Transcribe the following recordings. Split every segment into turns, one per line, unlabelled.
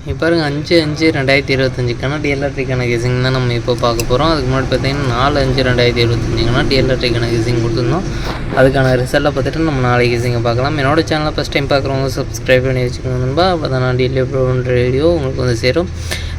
இப்போ பாருங்க அஞ்சு அஞ்சு ரெண்டாயிரத்தி இருபத்தஞ்சுக்கான டிஎல்ஆர்டிக்கான கெசிங் தான் நம்ம இப்போ பார்க்க போகிறோம் அதுக்கு முன்னாடி பார்த்தீங்கன்னா நாலு அஞ்சு ரெண்டாயிரத்தி இருபத்தஞ்சுக்கான டிஎல்ஆர்டிக்கான கெசிங் கொடுத்துருந்தோம். அதுக்கான ரிசல்ட்டை பார்த்துட்டு நம்ம நாளைக்கு கெசிங்கை பார்க்கலாம். என்னோட சேனலை ஃபஸ்ட் டைம் பார்க்குறவங்க சப்ஸ்கிரைப் பண்ணி வச்சுக்கணும்பா அப்போ தான் நான் டெய்லி ப்ரோன்ற ரேடியோ வீடியோ உங்களுக்கு வந்து சேரும்.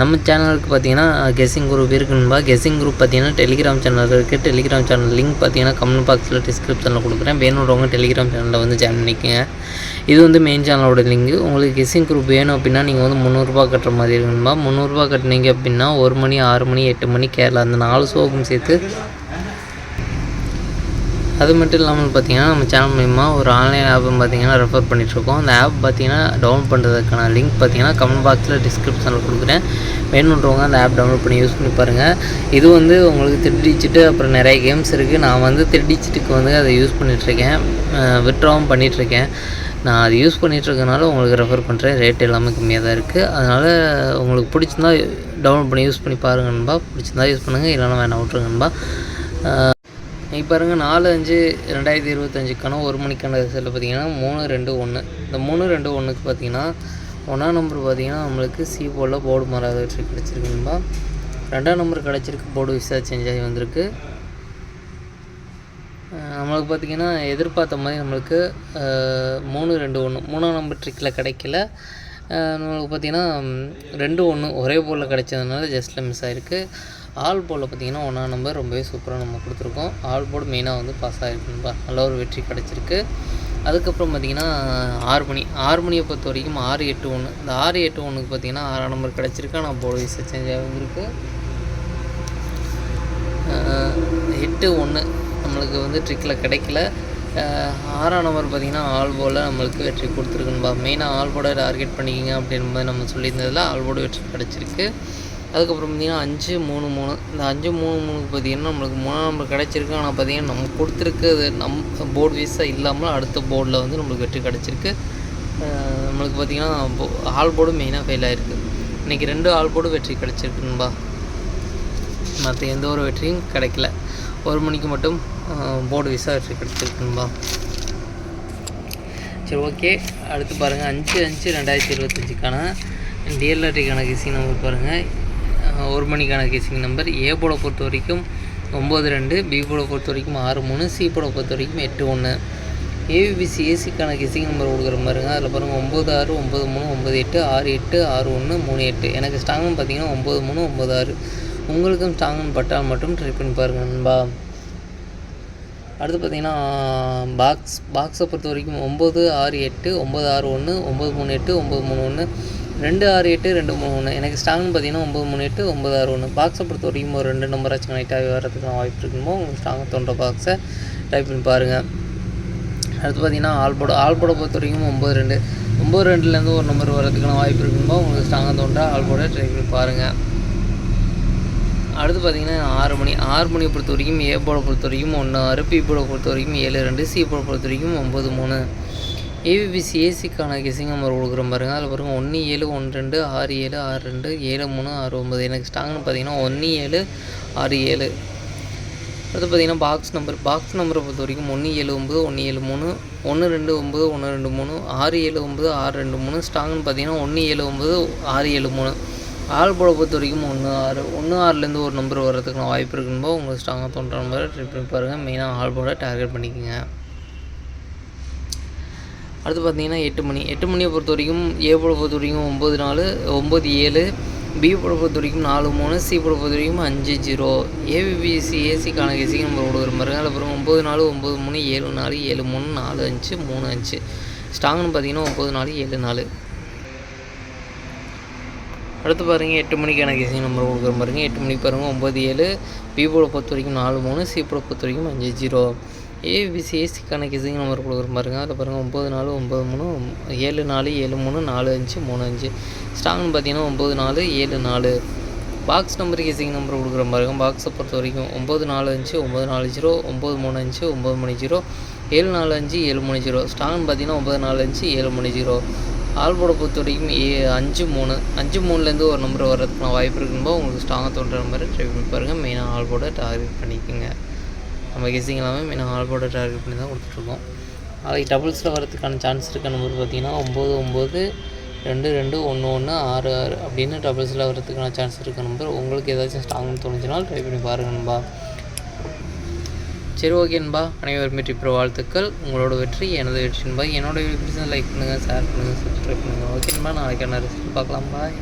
நம்ம சேனலுக்கு பார்த்தீங்கன்னா கெஸிங் குரூப் இருக்குன்பா கெஸிங் குரூப் பார்த்தீங்கன்னா டெலிகிராம் சேனல் இருக்குது டெலிகிராம் சேனல் லிங்க் பார்த்தீங்கன்னா கமெண்ட் பாக்ஸில் டிஸ்கிரிப்ஷனில் கொடுக்குறேன். வேணுன்றவங்க டெலிகிராம் சேனலில் வந்து ஜாயின் பண்ணிக்கோங்க. இது வந்து மெயின் சேனலோட லிங்க் உங்களுக்கு கிசிங் குரூப் வேணும் அப்படின்னா நீங்கள் வந்து முந்நூறுரூபா கட்டுற மாதிரி இருக்குன்பா முந்நூறுரூபா கட்டினீங்க அப்படின்னா ஒரு மணி ஆறு மணி எட்டு மணி கேரளா அந்த நாலு ஷோக்கும் சேர்த்து. அது மட்டும் இல்லாமல் பார்த்தீங்கன்னா நம்ம சேனல் மூலிமா ஒரு ஆன்லைன் ஆப்பும் பார்த்தீங்கன்னா ரெஃபர் பண்ணிகிட்ருக்கோம் அந்த ஆப் பார்த்தீங்கன்னா டவுன்லோட் பண்ணுறதுக்கான லிங்க் பார்த்தீங்கன்னா கமெண்ட் பாக்ஸில் டிஸ்கிரிப்ஷனில் கொடுக்குறேன். வேணுன்றவங்க அந்த ஆப் டவுன்லோட் பண்ணி யூஸ் பண்ணி பாருங்கள் இது வந்து உங்களுக்கு திருடிச்சிட்டு அப்புறம் நிறைய கேம்ஸ் இருக்குது நான் வந்து திருடிச்சிட்டுக்கு வந்து அதை யூஸ் பண்ணிகிட்ருக்கேன் விட்ராவும் பண்ணிகிட்ருக்கேன் நான் அது யூஸ் பண்ணிகிட்ருக்கனால உங்களுக்கு ரெஃபர் பண்ணுறேன் ரேட் எல்லாமே கம்மியாக தான் இருக்குது அதனால் உங்களுக்கு பிடிச்சிருந்தா டவுன்லோட் பண்ணி யூஸ் பண்ணி பாருங்கன்பா பிடிச்சிருந்தா யூஸ் பண்ணுங்கள் இல்லைனா வேணாம் விட்ருங்கன்பா இப்போ பாருங்கள் நாலு அஞ்சு ரெண்டாயிரத்தி இருபத்தஞ்சுக்கான ஒரு மணிக்கான ரிசல்ட் பார்த்தீங்கன்னா மூணு ரெண்டு ஒன்று இந்த மூணு ரெண்டு ஒன்றுக்கு பார்த்தீங்கன்னா ஒன்றாம் நம்பர் பார்த்தீங்கன்னா நம்மளுக்கு சி போர்டில் போர்டு மாறாத வெற்றி கிடச்சிருக்குன்பா ரெண்டாம் நம்பர் கிடச்சிருக்கு போர்டு விசா சேஞ்ச் ஆகி வந்திருக்கு. நம்மளுக்கு பார்த்திங்கன்னா எதிர்பார்த்த மாதிரி நம்மளுக்கு மூணு ரெண்டு ஒன்று மூணாம் நம்பர் ட்ரிக்கில் கிடைக்கல. நம்மளுக்கு பார்த்திங்கன்னா ரெண்டு ஒன்று ஒரே போலில் கிடைச்சதுனால ஜஸ்ட்டில் மிஸ் ஆகிருக்கு ஆல் போர்டில் பார்த்திங்கன்னா ஒன்றாம் நம்பர் ரொம்பவே சூப்பராக நம்ம கொடுத்துருக்கோம். ஆல் போர்டு மெயினாக வந்து பாஸ் ஆகிருக்குன்பா நல்ல ஒரு வெற்றி கிடச்சிருக்கு. அதுக்கப்புறம் பார்த்திங்கன்னா ஆறு மணி ஆறு மணியை பொறுத்த வரைக்கும் ஆறு எட்டு ஒன்று இந்த ஆறு எட்டு ஒன்றுக்கு பார்த்திங்கன்னா ஆறாம் நம்பர் கிடச்சிருக்கு. ஆனால் போர்டு விசா சேஞ்ச் ஆகிருக்கு எட்டு ஒன்று நம்மளுக்கு வந்து ட்ரிக்கில் கிடைக்கல. ஆறாம் நம்பர் பார்த்திங்கன்னா ஆல் நம்மளுக்கு வெற்றி கொடுத்துருக்குன்பா. மெயினாக ஆல் போர்டை டார்கெட் பண்ணிக்கிங்க அப்படின்பது நம்ம சொல்லியிருந்ததில் ஆல் போர்டு வெற்றி கிடச்சிருக்கு. அதுக்கப்புறம் பார்த்திங்கன்னா அஞ்சு மூணு மூணு. இந்த அஞ்சு மூணு மூணுக்கு பார்த்திங்கன்னா நம்மளுக்கு மூணாம் நம்பர் கிடச்சிருக்கு. ஆனால் பார்த்திங்கன்னா நம்ம கொடுத்துருக்கிறது நம் போர்டு வீஸாக இல்லாமல் அடுத்த போர்டில் வந்து நம்மளுக்கு வெற்றி கிடச்சிருக்கு. நம்மளுக்கு பார்த்திங்கன்னா ஆல் போர்டு மெயினாக ஃபெயில் ஆகிருக்கு இன்றைக்கி ரெண்டு ஆல் போர்டு வெற்றி கிடச்சிருக்குன்பா. மற்ற எந்த ஒரு வெற்றியும் கிடைக்கல. ஒரு மணிக்கு மட்டும் போர்டு விசா வெற்றி கிடைச்சிருக்குங்களா சரி ஓகே. அடுத்து பாருங்கள் அஞ்சு அஞ்சு ரெண்டாயிரத்தி இருபத்தஞ்சுக்கான டிஎல்ஆர்டிக்கான கிசிங் நம்பர் பாருங்கள் ஒரு மணிக்கான கேசிங் நம்பர். ஏ போட பொறுத்த வரைக்கும் ஒம்பது ரெண்டு பி போட பொறுத்த வரைக்கும் ஆறு மூணு சி போட பொறுத்த வரைக்கும் எட்டு ஒன்று. ஏபிபிசி ஏசிக்கான கிசிங் நம்பர் கொடுக்குற மாதிரிங்க அதில் பாருங்கள் ஒம்பது ஆறு ஒம்பது மூணு ஒம்பது எட்டு ஆறு எட்டு ஆறு ஒன்று மூணு எட்டு. எனக்கு ஸ்ட்ராங்னு பார்த்தீங்கன்னா ஒம்பது மூணு ஒம்பது ஆறு. உங்களுக்கும் ஸ்ட்ராங்னு பட்டால் மட்டும் ட்ரை பண்ணி பாருங்கள் நண்பா. அடுத்து பார்த்தீங்கன்னா பாக்ஸ் பாக்ஸை பொறுத்த வரைக்கும் ஒம்பது ஆறு எட்டு ஒம்பது ஆறு ஒன்று ஒம்பது மூணு எட்டு ஒம்பது மூணு ஒன்று ரெண்டு ஆறு எட்டு ரெண்டு மூணு ஒன்று எனக்கு ஸ்ட்ராங்னு பார்த்தீங்கன்னா ஒம்பது மூணு எட்டு ஒம்பது ஆறு ஒன்று பாக்ஸை பொறுத்த வரைக்கும் ஒரு ரெண்டு நம்பர் ஆச்சு ஆகி வரதுக்கு வாய்ப்பு இருக்குமோ உங்களுக்கு ஸ்ட்ராங்காக தோன்ற பாக்ஸை டைப் பண்ணி பாருங்கள் அடுத்து பார்த்தீங்கன்னா ஆல்போட ஆல்போட பொறுத்த வரைக்கும் ஒம்பது ரெண்டு. ஒம்பது ரெண்டுலேருந்து ஒரு நம்பர் வரதுக்கான வாய்ப்பு இருக்குமோ உங்களுக்கு ஸ்ட்ராங்காக தோன்றால் ஆல்போட ட்ரை பண்ணி பாருங்கள் அடுத்து பார்த்தீங்கன்னா ஆறு மணி ஆறு மணியை பொறுத்த வரைக்கும் ஏ போட பொறுத்த வரைக்கும் ஒன்று ஆறு பி போட பொறுத்த வரைக்கும் ஏழு ரெண்டு சி போட பொறுத்த வரைக்கும் ஒம்பது மூணு. ஏபிபிசி ஏசிக்கான கெசிங் நம்பர் கொடுக்குற பாருங்க. அதில் பாருங்கள் ஒன்று ஏழு ஒன்று ரெண்டு ஆறு ஏழு ஆறு ரெண்டு ஏழு மூணு ஆறு ஒம்பது எனக்கு ஸ்டாங்னு பார்த்தீங்கன்னா ஒன்று ஏழு ஆறு ஏழு. அடுத்து பார்த்தீங்கன்னா பாக்ஸ் நம்பர் பாக்ஸ் நம்பரை பொறுத்த வரைக்கும் ஒன்று ஏழு ஒம்பது ஒன்று ஏழு மூணு. ஒன்று ரெண்டு ஒம்பது ஒன்று ரெண்டு மூணு. ஆறு ஏழு ஒம்பது ஆறு ரெண்டு மூணு. ஸ்டாங்னு பார்த்தீங்கன்னா ஒன்று ஏழு ஒம்பது ஆறு ஏழு மூணு. ஆள் போட பொறுத்த வரைக்கும் ஒன்று ஆறு ஒன்று ஆறுலேருந்து ஒரு நம்பர் வர்றதுக்கான வாய்ப்பு இருக்குன்னு உங்களுக்கு ஸ்ட்ராங்காக தோன்ற நம்பரை ட்ரை பண்ணி பாருங்கள் மெயினாக ஆள் போட டார்கெட் பண்ணிக்கோங்க. அடுத்து பார்த்தீங்கன்னா எட்டு மணி. எட்டு மணியை பொறுத்த வரைக்கும் ஏ போட பொறுத்த வரைக்கும் ஒம்பது நாலு ஒம்பது ஏழு பி போட பொறுத்த வரைக்கும் நாலு மூணு சி போட பொறுத்த வரைக்கும் அஞ்சு ஜீரோ. ஏபிபிசி ஏசிக்கான ஏசிக்கு நம்பர் கொடுக்குற மாதிரி அதில் அப்புறம் ஒம்பது நாலு ஒம்பது மூணு ஏழு நாலு ஏழு மூணு நாலு அஞ்சு மூணு அஞ்சு. ஸ்ட்ராங்னு பார்த்தீங்கன்னா ஒம்பது நாலு ஏழு நாலு. அடுத்து பாருங்கள் எட்டு மணிக்கான கேசிங் நம்பர் கொடுக்குற பாருங்க. எட்டு மணிக்கு பாருங்கள் ஒம்பது ஏழு. பி பொறுத்த வரைக்கும் நாலு மூணு. சிபோட பொறுத்த வரைக்கும் அஞ்சு ஜீரோ ஏபிசி ஏசிக்கான கிசிங் நம்பர் கொடுக்குற பாருங்க. அதில் பாருங்கள் ஒம்பது நாலு ஒம்பது மூணு. ஏழு நாலு ஏழு மூணு நாலு அஞ்சு மூணு அஞ்சு. ஸ்ட்ராங்னு பார்த்தீங்கன்னா ஒம்பது நாலு ஏழு நாலு. பாக்ஸ் நம்பர் கிசிங் நம்பர் கொடுக்குற பாருங்க. பாக்ஸை பொறுத்த வரைக்கும் ஒம்பது நாலு அஞ்சு ஒம்பது நாலு ஜீரோ ஒம்பது மூணு அஞ்சு ஒம்பது மூணு ஜீரோ ஏழு நாலு அஞ்சு ஏழு மூணு ஜீரோ ஸ்ட்ராங்னு பார்த்தீங்கன்னா ஒம்பது நாலு அஞ்சு ஏழு மூணு ஜீரோ ஆல்போட பொறுத்த வரைக்கும் ஏ அஞ்சு மூணு. அஞ்சு மூணுலேருந்து ஒரு நம்பர் வர்றதுக்கான வாய்ப்பு இருக்கும்போது உங்களுக்கு ஸ்ட்ராங்காக தோன்ற மாதிரி ட்ரை பண்ணி பாருங்கள் மெயினாக ஆல்போட டார்கெட் பண்ணிக்கோங்க. நம்ம கெஸிங் எல்லாமே மெயினாக ஆல்போட டார்கெட் பண்ணி தான் கொடுத்துட்ருக்கோம். நாளைக்கு டபுள்ஸில் வரதுக்கான சான்ஸ் இருக்க நம்பர் பார்த்தீங்கன்னா ஒம்பது ஒம்பது ரெண்டு ரெண்டு ஒன்று ஒன்று ஆறு ஆறு அப்படின்னு டபுள்ஸில் வரதுக்கான சான்ஸ் இருக்க நம்பர் உங்களுக்கு ஏதாச்சும் ஸ்ட்ராங்னு தோணுச்சுனாலும் ட்ரை பண்ணி பாருங்கள் நம்பா சரி ஓகே நண்பா. அனைவரும் வெற்றி பெற வாழ்த்துக்கள். உங்களோட வெற்றி எனது வெற்றி நண்பா. என்னோட பிஸ்னஸ் லைக் பண்ணுங்கள் ஷேர் பண்ணுங்கள் சப்ஸ்கிரைப் பண்ணுங்கள் ஓகே நண்பா நாளைக்கான ரிசல்ட் பார்க்கலாம். பாய்